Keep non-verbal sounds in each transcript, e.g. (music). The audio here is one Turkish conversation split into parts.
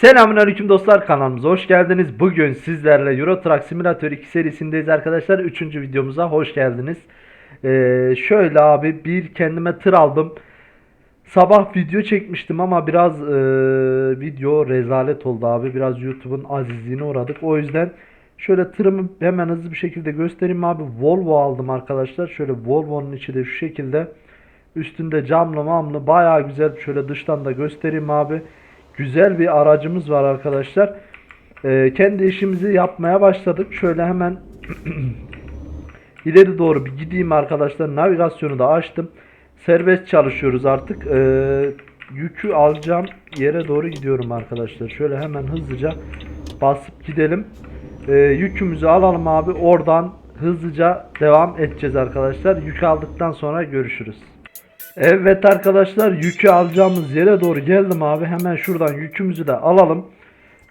Selamünaleyküm dostlar kanalımıza hoş geldiniz. Bugün sizlerle Euro Truck Simulator 2 serisindeyiz arkadaşlar. Üçüncü videomuza hoş geldiniz. Ee, şöyle abi bir kendime tır aldım. Sabah video çekmiştim ama biraz e, video rezalet oldu abi. Biraz YouTube'un azizliğine uğradık. O yüzden şöyle tırımı hemen hızlı bir şekilde göstereyim abi. Volvo aldım arkadaşlar. Şöyle Volvo'nun içi de şu şekilde. Üstünde camlı mamlı baya güzel. Şöyle dıştan da göstereyim abi. Güzel bir aracımız var arkadaşlar. Ee, kendi işimizi yapmaya başladık. Şöyle hemen (clears throat) ileri doğru bir gideyim arkadaşlar. Navigasyonu da açtım. Serbest çalışıyoruz artık. Ee, yükü alacağım yere doğru gidiyorum arkadaşlar. Şöyle hemen hızlıca basıp gidelim. Ee, yükümüzü alalım abi. Oradan hızlıca devam edeceğiz arkadaşlar. Yük aldıktan sonra görüşürüz. Evet arkadaşlar yükü alacağımız yere doğru geldim abi. Hemen şuradan yükümüzü de alalım.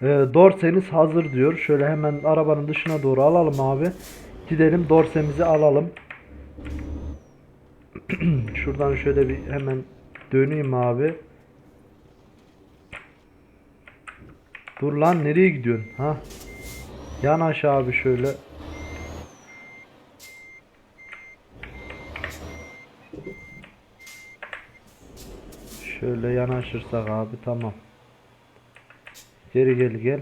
Ee, dorseniz hazır diyor. Şöyle hemen arabanın dışına doğru alalım abi. Gidelim dorsemizi alalım. (clears throat) Şuradan şöyle bir hemen döneyim abi. Dur lan nereye gidiyorsun? Ha? Yanaş abi şöyle. Şöyle yanaşırsak abi tamam. Geri gel gel.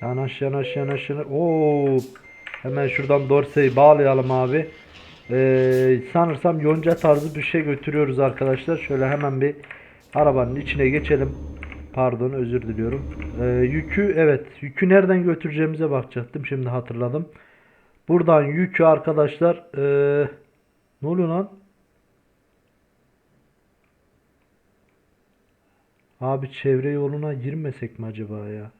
Yanaş yanaş yanaş yanaş. Oo. Hemen şuradan dorseyi bağlayalım abi. Ee, sanırsam yonca tarzı bir şey götürüyoruz arkadaşlar. Şöyle hemen bir arabanın içine geçelim. Pardon özür diliyorum. Ee, yükü evet yükü nereden götüreceğimize bakacaktım. Şimdi hatırladım. Buradan yükü arkadaşlar ee, ne oluyor lan? Abi çevre yoluna girmesek mi acaba ya?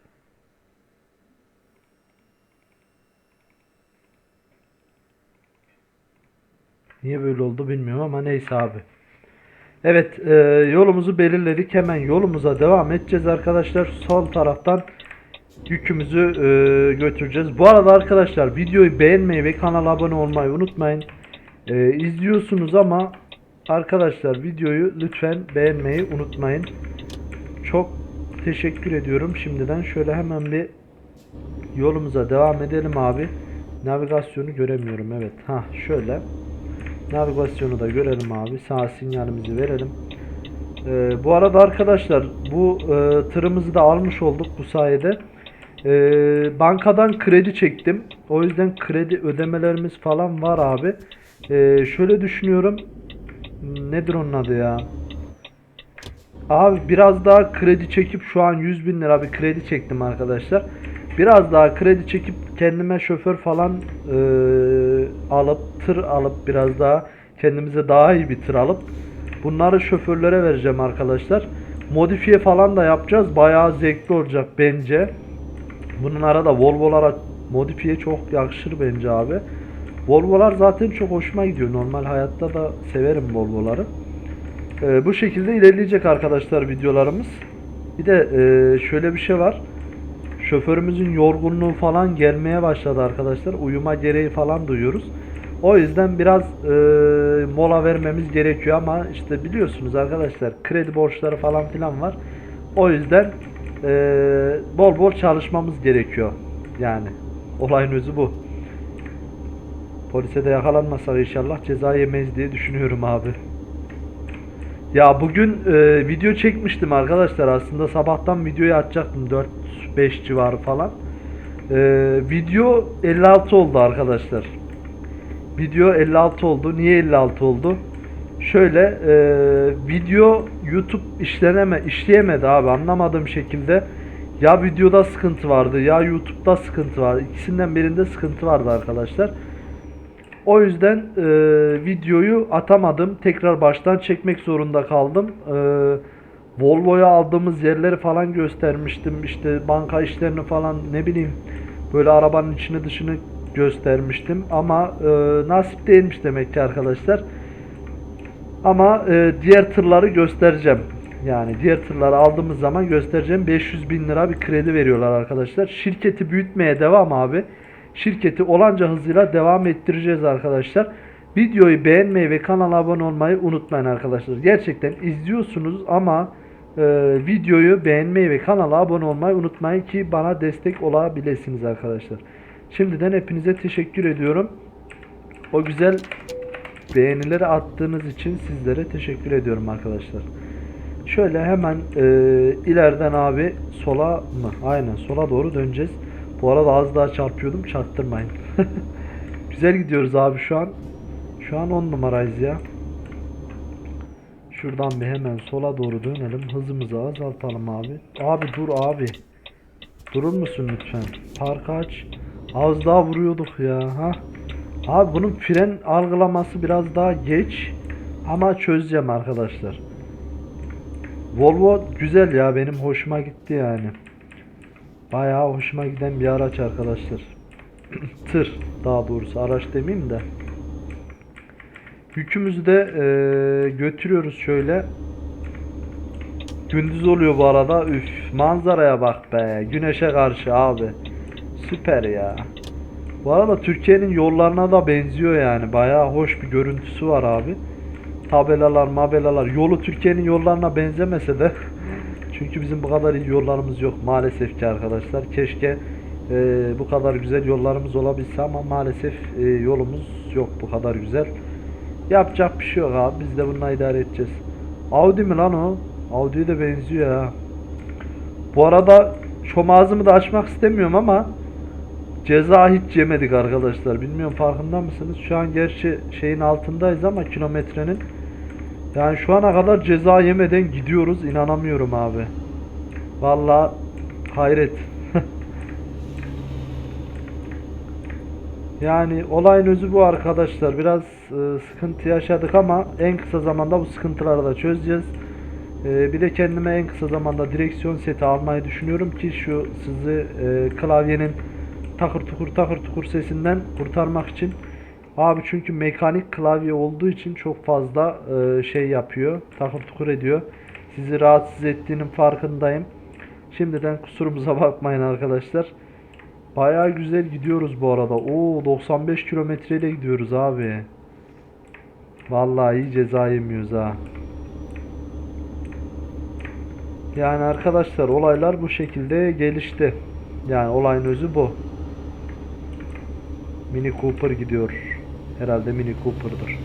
Niye böyle oldu bilmiyorum ama neyse abi. Evet e, yolumuzu belirledik. Hemen yolumuza devam edeceğiz arkadaşlar. Sol taraftan yükümüzü e, götüreceğiz. Bu arada arkadaşlar videoyu beğenmeyi ve kanala abone olmayı unutmayın. E, izliyorsunuz ama arkadaşlar videoyu lütfen beğenmeyi unutmayın. Çok teşekkür ediyorum şimdiden. Şöyle hemen bir yolumuza devam edelim abi. Navigasyonu göremiyorum. Evet. Ha şöyle. Navigasyonu da görelim abi. Sağ sinyalimizi verelim. Ee, bu arada arkadaşlar bu e, tırımızı da almış olduk bu sayede. Ee, bankadan kredi çektim. O yüzden kredi ödemelerimiz falan var abi. Ee, şöyle düşünüyorum. Nedir onun adı ya? Abi biraz daha kredi çekip şu an 100 bin lira bir kredi çektim arkadaşlar. Biraz daha kredi çekip kendime şoför falan e, alıp tır alıp biraz daha kendimize daha iyi bir tır alıp bunları şoförlere vereceğim arkadaşlar. Modifiye falan da yapacağız. Bayağı zevkli olacak bence. Bunun arada Volvo'lara modifiye çok yakışır bence abi. Volvo'lar zaten çok hoşuma gidiyor. Normal hayatta da severim Volvo'ları. Ee, bu şekilde ilerleyecek arkadaşlar videolarımız. Bir de e, şöyle bir şey var. Şoförümüzün yorgunluğu falan gelmeye başladı arkadaşlar. Uyuma gereği falan duyuyoruz. O yüzden biraz e, mola vermemiz gerekiyor ama işte biliyorsunuz arkadaşlar kredi borçları falan filan var. O yüzden e, bol bol çalışmamız gerekiyor. Yani olayın özü bu. Polise de yakalanmasak inşallah ceza yemeyiz diye düşünüyorum abi. Ya bugün e, video çekmiştim arkadaşlar. Aslında sabahtan videoyu açacaktım 4-5 civarı falan. E, video 56 oldu arkadaşlar. Video 56 oldu. Niye 56 oldu? Şöyle e, video YouTube işleneme işleyemedi abi anlamadığım şekilde. Ya videoda sıkıntı vardı ya YouTube'da sıkıntı vardı. İkisinden birinde sıkıntı vardı arkadaşlar. O yüzden e, videoyu atamadım. Tekrar baştan çekmek zorunda kaldım. E, Volvo'ya aldığımız yerleri falan göstermiştim. İşte banka işlerini falan ne bileyim böyle arabanın içini dışını göstermiştim. Ama e, nasip değilmiş demek ki arkadaşlar. Ama e, diğer tırları göstereceğim. Yani diğer tırları aldığımız zaman göstereceğim. 500 bin lira bir kredi veriyorlar arkadaşlar. Şirketi büyütmeye devam abi. Şirketi olanca hızıyla devam ettireceğiz arkadaşlar. Videoyu beğenmeyi ve kanala abone olmayı unutmayın arkadaşlar. Gerçekten izliyorsunuz ama e, videoyu beğenmeyi ve kanala abone olmayı unutmayın ki bana destek olabilirsiniz arkadaşlar. Şimdiden hepinize teşekkür ediyorum. O güzel beğenileri attığınız için sizlere teşekkür ediyorum arkadaşlar. Şöyle hemen e, ileriden abi sola mı? Aynen sola doğru döneceğiz. Bu arada az daha çarpıyordum çarptırmayın. (laughs) Güzel gidiyoruz abi şu an. Şu an 10 numarayız ya. Şuradan bir hemen sola doğru dönelim. Hızımızı azaltalım abi. Abi dur abi. Durur musun lütfen? Park aç. Az daha vuruyorduk ya. Ha? Abi bunun fren algılaması biraz daha geç. Ama çözeceğim arkadaşlar. Volvo güzel ya benim hoşuma gitti yani. Bayağı hoşuma giden bir araç arkadaşlar. (clears throat) Tır daha doğrusu araç demeyeyim de. Yükümüzü de eee, götürüyoruz şöyle. Gündüz oluyor bu arada. Üf manzaraya bak be. Güneşe karşı abi. Süper ya. Bu arada Türkiye'nin yollarına da benziyor yani. Bayağı hoş bir görüntüsü var abi. Tabelalar, mabelalar. Yolu Türkiye'nin yollarına benzemese de (laughs) çünkü bizim bu kadar iyi yollarımız yok maalesef ki arkadaşlar. Keşke e, bu kadar güzel yollarımız olabilse ama maalesef e, yolumuz yok bu kadar güzel. Yapacak bir şey yok abi. Biz de bununla idare edeceğiz. Audi mi lan o? Audi'ye de benziyor ya. Bu arada çom ağzımı da açmak istemiyorum ama ceza hiç yemedik arkadaşlar. Bilmiyorum farkında mısınız? Şu an gerçi şeyin altındayız ama kilometrenin. Yani şu ana kadar ceza yemeden gidiyoruz. İnanamıyorum abi. Vallahi hayret. (laughs) Yani olayın özü bu arkadaşlar. Biraz e, sıkıntı yaşadık ama en kısa zamanda bu sıkıntıları da çözeceğiz. E, bir de kendime en kısa zamanda direksiyon seti almayı düşünüyorum ki şu sizi e, klavyenin takır tukur takır tukur sesinden kurtarmak için. Abi çünkü mekanik klavye olduğu için çok fazla e, şey yapıyor. Takır tukur ediyor. Sizi rahatsız ettiğinin farkındayım. Şimdiden kusurumuza (laughs) bakmayın arkadaşlar. Bayağı güzel gidiyoruz bu arada. Oo 95 kilometreyle gidiyoruz abi. Vallahi iyi ceza yemiyoruz ha. Yani arkadaşlar olaylar bu şekilde gelişti. Yani olayın özü bu. Mini Cooper gidiyor. Herhalde Mini Cooper'dır.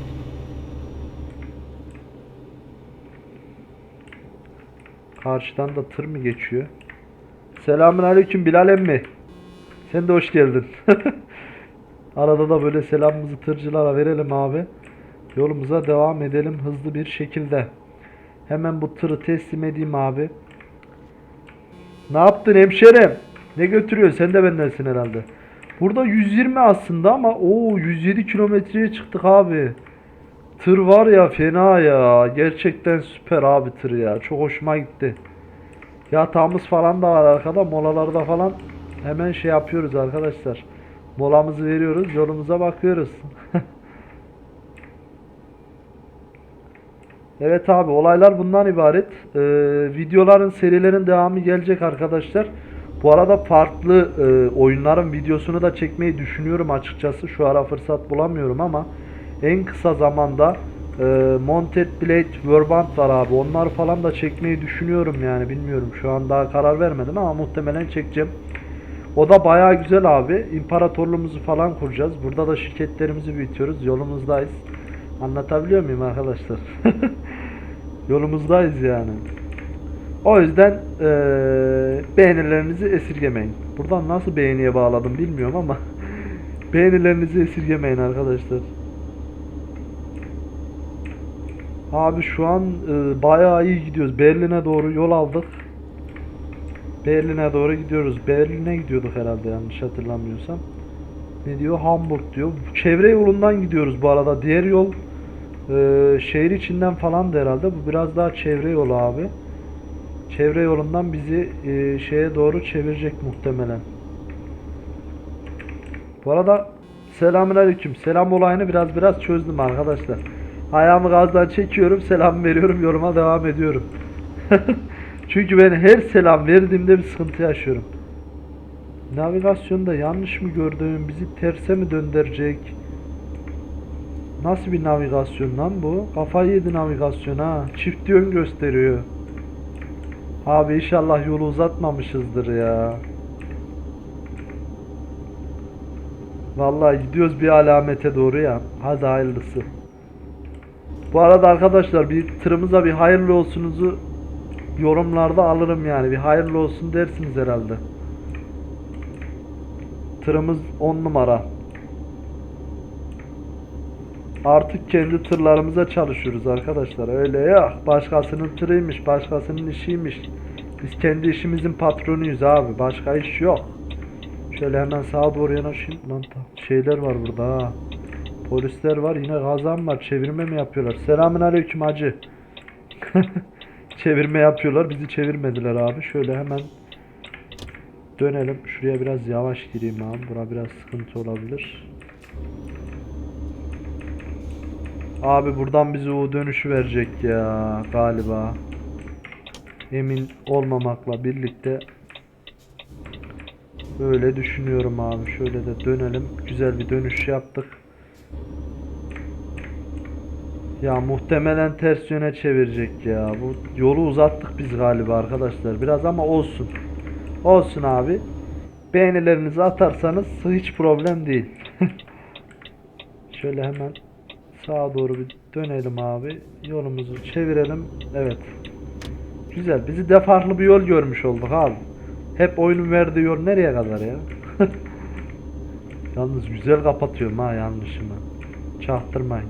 Karşıdan da tır mı geçiyor? Selamünaleyküm Bilal emmi. Sen de hoş geldin. (laughs) Arada da böyle selamımızı tırcılara verelim abi. Yolumuza devam edelim hızlı bir şekilde. Hemen bu tırı teslim edeyim abi. Ne yaptın hemşerim? Ne götürüyorsun? Sen de bendensin herhalde. Burada 120 aslında ama o 107 kilometreye çıktık abi. Tır var ya fena ya. Gerçekten süper abi tır ya. Çok hoşuma gitti. Yatağımız falan da var arkada. Molalarda falan hemen şey yapıyoruz arkadaşlar. Molamızı veriyoruz. Yolumuza bakıyoruz. (laughs) Evet abi olaylar bundan ibaret. Ee, videoların serilerin devamı gelecek arkadaşlar. Bu arada farklı e, oyunların videosunu da çekmeyi düşünüyorum açıkçası. Şu ara fırsat bulamıyorum ama en kısa zamanda e, Monted Blade Warband var abi. Onları falan da çekmeyi düşünüyorum yani bilmiyorum. Şu an daha karar vermedim ama muhtemelen çekeceğim. O da bayağı güzel abi. İmparatorluğumuzu falan kuracağız. Burada da şirketlerimizi büyütüyoruz. Yolumuzdayız. Anlatabiliyor muyum arkadaşlar? (laughs) Yolumuzdayız yani. O yüzden eee, beğenilerinizi esirgemeyin. Buradan nasıl beğeniye bağladım bilmiyorum ama (laughs) beğenilerinizi esirgemeyin arkadaşlar. Abi şu an eee, bayağı iyi gidiyoruz. Berlin'e doğru yol aldık. Berlin'e doğru gidiyoruz. Berlin'e gidiyorduk herhalde yanlış hatırlamıyorsam. Ne diyor? Hamburg diyor. Çevre yolundan gidiyoruz bu arada. Diğer yol eee, şehir içinden falan da herhalde. Bu biraz daha çevre yolu abi. Çevre yolundan bizi eee, şeye doğru çevirecek muhtemelen. Bu arada selamünaleyküm. Selam olayını biraz biraz çözdüm arkadaşlar. Ayağımı gazdan çekiyorum, selam veriyorum, yoruma devam ediyorum. (laughs) Çünkü ben her selam verdiğimde bir sıkıntı yaşıyorum. Navigasyonda yanlış mı gördüm, bizi terse mi döndürecek? Nasıl bir navigasyon lan bu? Kafayı yedi navigasyon ha. Çift yön gösteriyor. Abi inşallah yolu uzatmamışızdır ya. Vallahi gidiyoruz bir alamete doğru ya. Hadi hayırlısı. Bu arada arkadaşlar bir tırımıza bir hayırlı olsunuzu yorumlarda alırım yani. Bir hayırlı olsun dersiniz herhalde. Tırımız 10 numara. Artık kendi tırlarımıza çalışıyoruz arkadaşlar. Öyle ya. Başkasının tırıymış, başkasının işiymiş. Biz kendi işimizin patronuyuz abi. Başka iş yok. Şöyle hemen sağa doğru yanaşayım. Lan şeyler var burada ha. Polisler var. Yine gazan var. Çevirme mi yapıyorlar? Selamün aleyküm hacı. (laughs) Çevirme yapıyorlar. Bizi çevirmediler abi. Şöyle hemen dönelim. Şuraya biraz yavaş gireyim abi. Bura biraz sıkıntı olabilir. Abi buradan bize o dönüşü verecek ya galiba. Emin olmamakla birlikte Böyle düşünüyorum abi. Şöyle de dönelim. Güzel bir dönüş yaptık. Ya muhtemelen ters yöne çevirecek ya. Bu yolu uzattık biz galiba arkadaşlar. Biraz ama olsun. Olsun abi. Beğenilerinizi atarsanız hiç problem değil. (laughs) Şöyle hemen sağa doğru bir dönelim abi. Yolumuzu çevirelim. Evet. Güzel. Bizi de farklı bir yol görmüş olduk abi. Hep oyunun verdiği yol nereye kadar ya? (laughs) Yalnız güzel kapatıyorum ha yanlışımı. Çaktırmayın.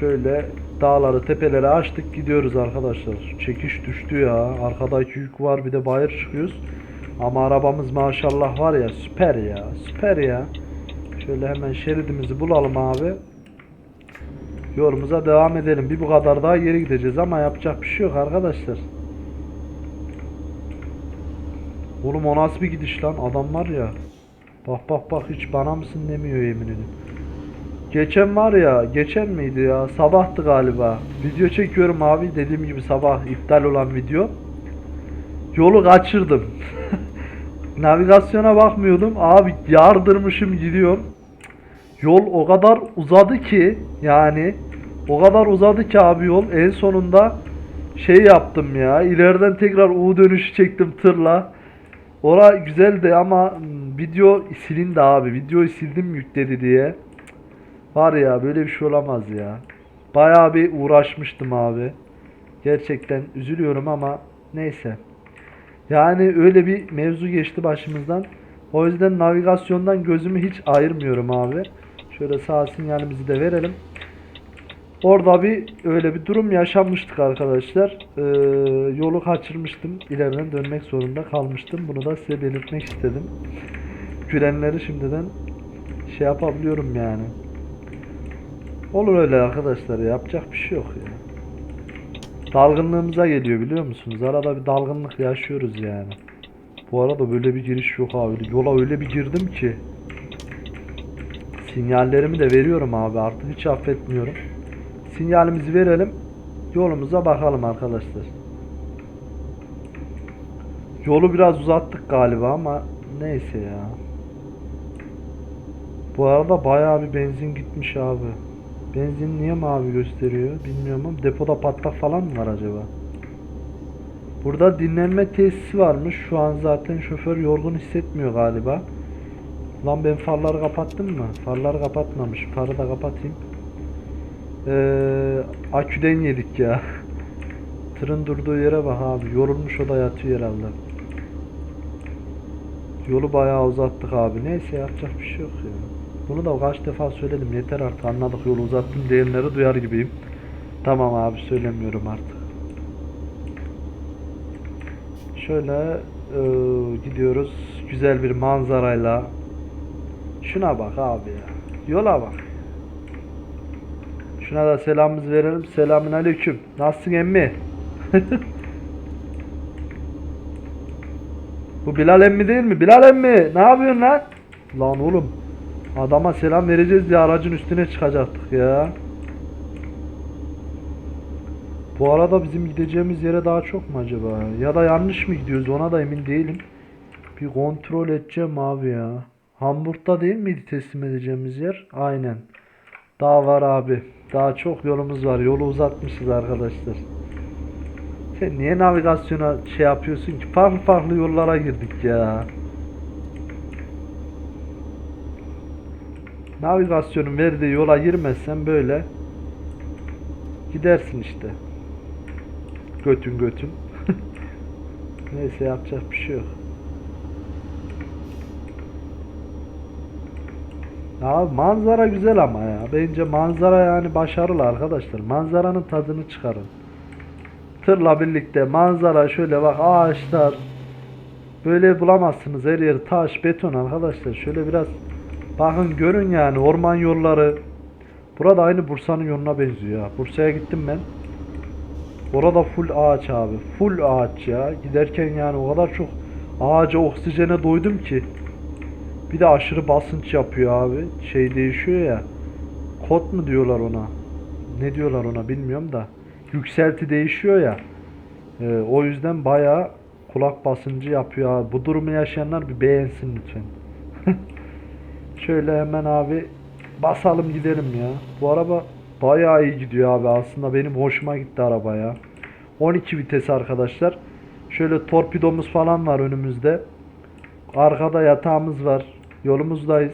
Şöyle dağları tepeleri açtık gidiyoruz arkadaşlar. Çekiş düştü ya. Arkadaki yük var bir de bayır çıkıyoruz. Ama arabamız maşallah var ya süper ya. Süper ya. Şöyle hemen şeridimizi bulalım abi. Yolumuza devam edelim. Bir bu kadar daha geri gideceğiz ama yapacak bir şey yok arkadaşlar. Oğlum o nasıl bir gidiş lan? Adam var ya. Bak bak bak hiç bana mısın demiyor yemin ederim. Geçen var ya, geçen miydi ya? Sabahtı galiba. Video çekiyorum abi. Dediğim gibi sabah iptal olan video. Yolu kaçırdım. (laughs) Navigasyona bakmıyordum. Abi yardırmışım gidiyorum. Yol o kadar uzadı ki yani o kadar uzadı ki abi yol en sonunda şey yaptım ya. İleriden tekrar U dönüşü çektim tırla. Ora güzeldi ama video silindi abi. Videoyu sildim yükledi diye. Var ya böyle bir şey olamaz ya. Bayağı bir uğraşmıştım abi. Gerçekten üzülüyorum ama neyse. Yani öyle bir mevzu geçti başımızdan. O yüzden navigasyondan gözümü hiç ayırmıyorum abi. Şöyle sağ sinyalimizi de verelim. Orada bir öyle bir durum yaşanmıştık arkadaşlar. Ee, yolu kaçırmıştım. İleriden dönmek zorunda kalmıştım. Bunu da size belirtmek istedim. Gülenleri şimdiden şey yapabiliyorum yani. Olur öyle arkadaşlar. Yapacak bir şey yok ya. Dalgınlığımıza geliyor biliyor musunuz? Arada bir dalgınlık yaşıyoruz yani. Bu arada böyle bir giriş yok abi. Yola öyle bir girdim ki. Sinyallerimi de veriyorum abi artık hiç affetmiyorum. Sinyalimizi verelim. Yolumuza bakalım arkadaşlar. Yolu biraz uzattık galiba ama neyse ya. Bu arada bayağı bir benzin gitmiş abi. Benzin niye mavi gösteriyor bilmiyorum ama depoda patlak falan mı var acaba? Burada dinlenme tesisi varmış. Şu an zaten şoför yorgun hissetmiyor galiba. Lan ben farları kapattım mı? Farları kapatmamış. Farı da kapatayım. Ee, aküden yedik ya. (laughs) Tırın durduğu yere bak abi. Yorulmuş o da yatıyor herhalde. Yolu bayağı uzattık abi. Neyse yapacak bir şey yok ya. Bunu da kaç defa söyledim. Yeter artık anladık yolu uzattım diyenleri duyar gibiyim. Tamam abi söylemiyorum artık. Şöyle e, gidiyoruz. Güzel bir manzarayla. Şuna bak abi ya. Yola bak. Şuna da selamımızı verelim. Selamün aleyküm. Nasılsın emmi? (laughs) Bu Bilal emmi değil mi? Bilal emmi ne yapıyorsun lan? Lan oğlum. Adama selam vereceğiz diye aracın üstüne çıkacaktık ya. Bu arada bizim gideceğimiz yere daha çok mu acaba? Ya da yanlış mı gidiyoruz ona da emin değilim. Bir kontrol edeceğim abi ya. Hamburg'da değil miydi teslim edeceğimiz yer? Aynen. Daha var abi. Daha çok yolumuz var. Yolu uzatmışız arkadaşlar. Sen niye navigasyona şey yapıyorsun ki? Farklı farklı yollara girdik ya. Navigasyonun verdiği yola girmezsen böyle gidersin işte. Götün götün. (laughs) Neyse yapacak bir şey yok. Ya manzara güzel ama ya. Bence manzara yani başarılı arkadaşlar. Manzaranın tadını çıkarın. Tırla birlikte manzara şöyle bak ağaçlar. Böyle bulamazsınız her yer taş, beton arkadaşlar. Şöyle biraz bakın görün yani orman yolları. Burada aynı Bursa'nın yoluna benziyor ya. Bursa'ya gittim ben. Orada full ağaç abi. Full ağaç ya. Giderken yani o kadar çok ağaca oksijene doydum ki. Bir de aşırı basınç yapıyor abi. Şey değişiyor ya. Kod mu diyorlar ona? Ne diyorlar ona bilmiyorum da. Yükselti değişiyor ya. Ee, o yüzden bayağı kulak basıncı yapıyor abi. Bu durumu yaşayanlar bir beğensin lütfen. (laughs) Şöyle hemen abi basalım gidelim ya. Bu araba bayağı iyi gidiyor abi. Aslında benim hoşuma gitti araba ya. 12 vites arkadaşlar. Şöyle torpidomuz falan var önümüzde. Arkada yatağımız var. Yolumuzdayız.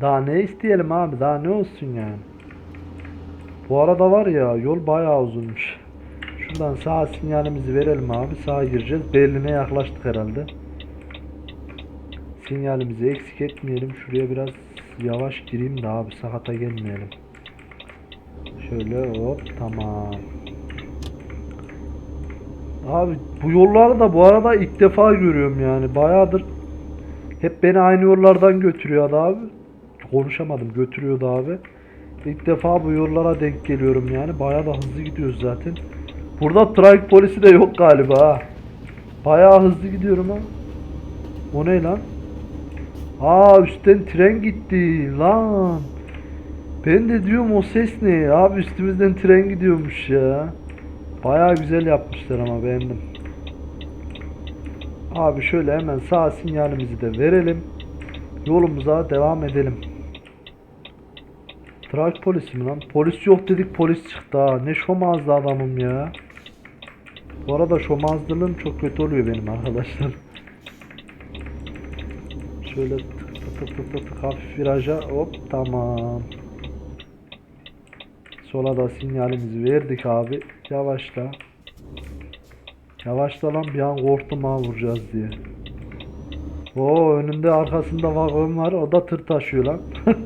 Daha ne isteyelim abi? Daha ne olsun yani? Bu arada var ya yol bayağı uzunmuş. Şuradan sağ sinyalimizi verelim abi. Sağa gireceğiz. Berlin'e yaklaştık herhalde. Sinyalimizi eksik etmeyelim. Şuraya biraz yavaş gireyim de abi sakata gelmeyelim. Şöyle hop tamam. Abi bu yolları da bu arada ilk defa görüyorum yani. Bayağıdır hep beni aynı yollardan götürüyordu abi. Konuşamadım götürüyordu abi. İlk defa bu yollara denk geliyorum yani. Bayağı da hızlı gidiyoruz zaten. Burada trafik polisi de yok galiba ha. Bayağı hızlı gidiyorum ha. O ne lan? Aa üstten tren gitti lan. Ben de diyorum o ses ne? Abi üstümüzden tren gidiyormuş ya. Bayağı güzel yapmışlar ama beğendim. Abi şöyle hemen sağ sinyalimizi de verelim. Yolumuza devam edelim. Trafik polisi mi lan? Polis yok dedik polis çıktı ha. Ne şomazlı adamım ya. Bu arada şomazlılığım çok kötü oluyor benim arkadaşlar. Şöyle tık tık tık tık tık hafif viraja hop tamam. Sola da sinyalimizi verdik abi. Yavaşla. Yavaşla lan bir an korktum ha vuracağız diye. Oo önünde arkasında vagon var. O da tır taşıyor lan. (laughs)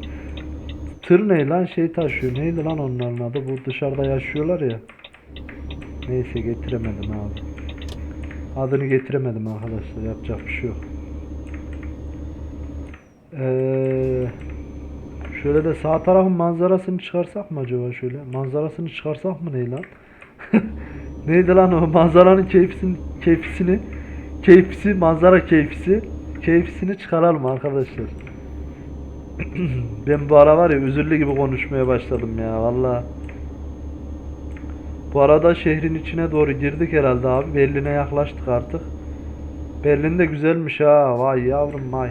tır ne lan şey taşıyor. Neydi lan onların adı? Bu dışarıda yaşıyorlar ya. Neyse getiremedim abi. Adını getiremedim arkadaşlar. Yapacak bir şey yok. Ee, şöyle de sağ tarafın manzarasını çıkarsak mı acaba şöyle? Manzarasını çıkarsak mı ne lan? (laughs) Neydi lan o manzaranın keyfisini, keyfisini, keyfisi, manzara keyfisi, keyfisini çıkaralım arkadaşlar. (clears throat) ben bu ara var ya üzüllü gibi konuşmaya başladım ya valla. Bu arada şehrin içine doğru girdik herhalde abi. Berlin'e yaklaştık artık. Berlin de güzelmiş ha. Vay yavrum vay.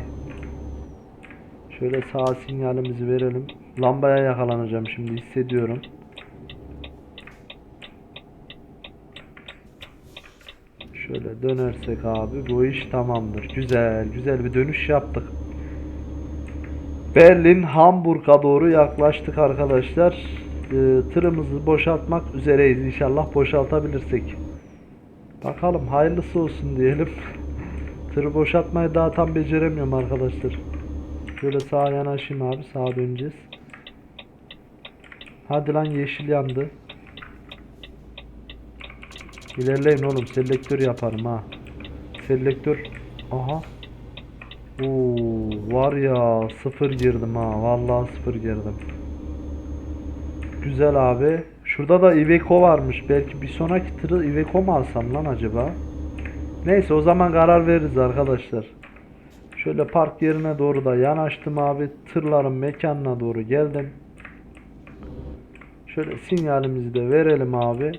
Şöyle sağ sinyalimizi verelim. Lambaya yakalanacağım şimdi hissediyorum. Şöyle dönersek abi bu iş tamamdır. Güzel güzel bir dönüş yaptık. Berlin Hamburg'a doğru yaklaştık arkadaşlar. Ee, tırımızı boşaltmak üzereyiz. İnşallah boşaltabilirsek. Bakalım hayırlısı olsun diyelim. (laughs) Tırı boşaltmayı daha tam beceremiyorum arkadaşlar. Şöyle sağa yanaşayım abi. Sağa döneceğiz. Hadi lan yeşil yandı. İlerleyin oğlum. Selektör yaparım ha. Selektör. Aha. Oo, var ya sıfır girdim ha. Vallahi sıfır girdim. Güzel abi. Şurada da Iveco varmış. Belki bir sonraki tırı Iveco mu alsam lan acaba? Neyse o zaman karar veririz arkadaşlar. Şöyle park yerine doğru da yanaştım abi. Tırların mekanına doğru geldim. Şöyle sinyalimizi de verelim abi.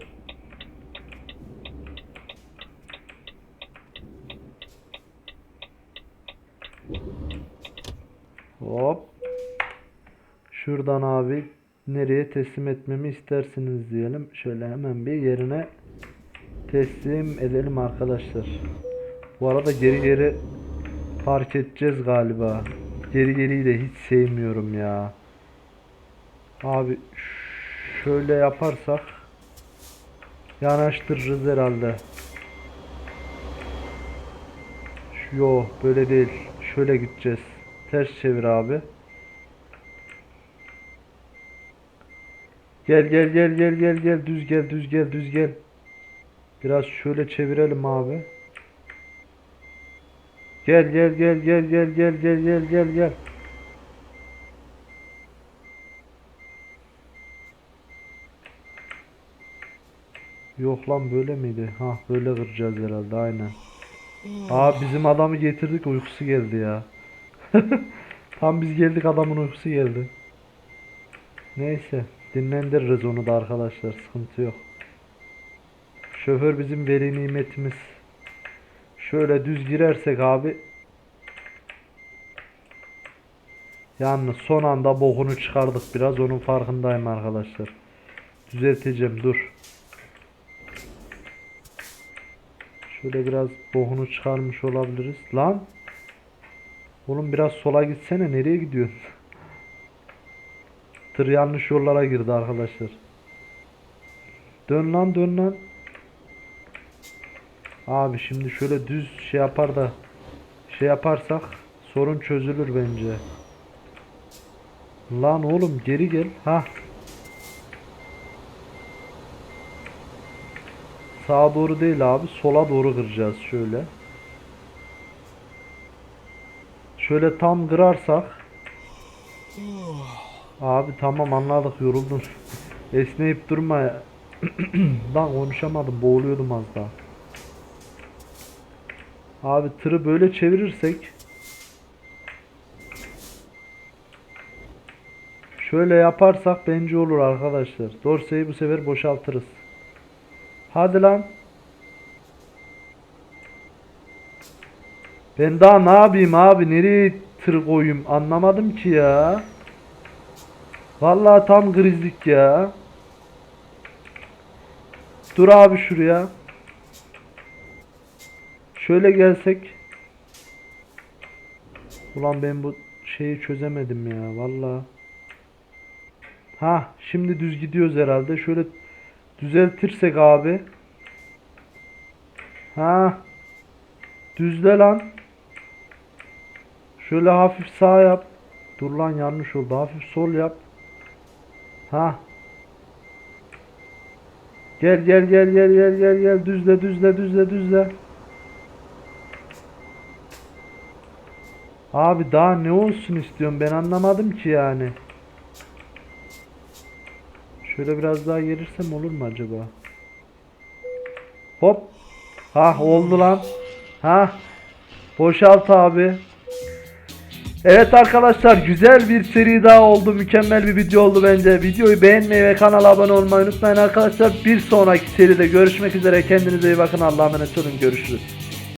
Buradan abi nereye teslim etmemi istersiniz diyelim. Şöyle hemen bir yerine teslim edelim arkadaşlar. Bu arada geri geri park edeceğiz galiba. Geri geriyi de hiç sevmiyorum ya. Abi şöyle yaparsak yanaştırırız herhalde. Yo böyle değil. Şöyle gideceğiz. Ters çevir abi. Gel gel gel gel gel gel düz gel düz gel düz gel. Biraz şöyle çevirelim abi. Gel gel gel gel gel gel gel gel gel gel. Yok lan böyle miydi? Ha böyle kıracağız herhalde aynen. Aa bizim adamı getirdik uykusu geldi ya. (laughs) Tam biz geldik adamın uykusu geldi. Neyse dinlendiririz onu da arkadaşlar sıkıntı yok. Şoför bizim veli nimetimiz. Şöyle düz girersek abi. Yalnız son anda bokunu çıkardık biraz onun farkındayım arkadaşlar. Düzelteceğim dur. Şöyle biraz bokunu çıkarmış olabiliriz. Lan. Oğlum biraz sola gitsene nereye gidiyorsun? Tır yanlış yollara girdi arkadaşlar. Dön lan dön lan. Abi şimdi şöyle düz şey yapar da şey yaparsak sorun çözülür bence. Lan oğlum geri gel. Ha. Sağa doğru değil abi. Sola doğru kıracağız şöyle. Şöyle tam kırarsak. Abi tamam anladık yoruldun. Esneyip durma. (clears throat) Lan konuşamadım boğuluyordum az daha. Abi tırı böyle çevirirsek Şöyle yaparsak bence olur arkadaşlar. Dorseyi bu sefer boşaltırız. Hadi lan. Ben daha ne yapayım abi? Nereye tır koyayım? Anlamadım ki ya. Vallahi tam krizlik ya. Dur abi şuraya. Şöyle gelsek. Ulan ben bu şeyi çözemedim ya vallahi. Ha şimdi düz gidiyoruz herhalde. Şöyle düzeltirsek abi. Ha. Düzle lan. Şöyle hafif sağ yap. Dur lan yanlış oldu. Hafif sol yap. Ha. Gel gel gel gel gel gel gel düzle düzle düzle düzle. Abi daha ne olsun istiyorum ben anlamadım ki yani. Şöyle biraz daha gelirsem olur mu acaba? Hop. Ha oldu lan. Ha. Boşalt abi. Evet arkadaşlar güzel bir seri daha oldu. Mükemmel bir video oldu bence. Videoyu beğenmeyi ve kanala abone olmayı unutmayın arkadaşlar. Bir sonraki seride görüşmek üzere. Kendinize iyi bakın. Allah'a emanet olun. Görüşürüz.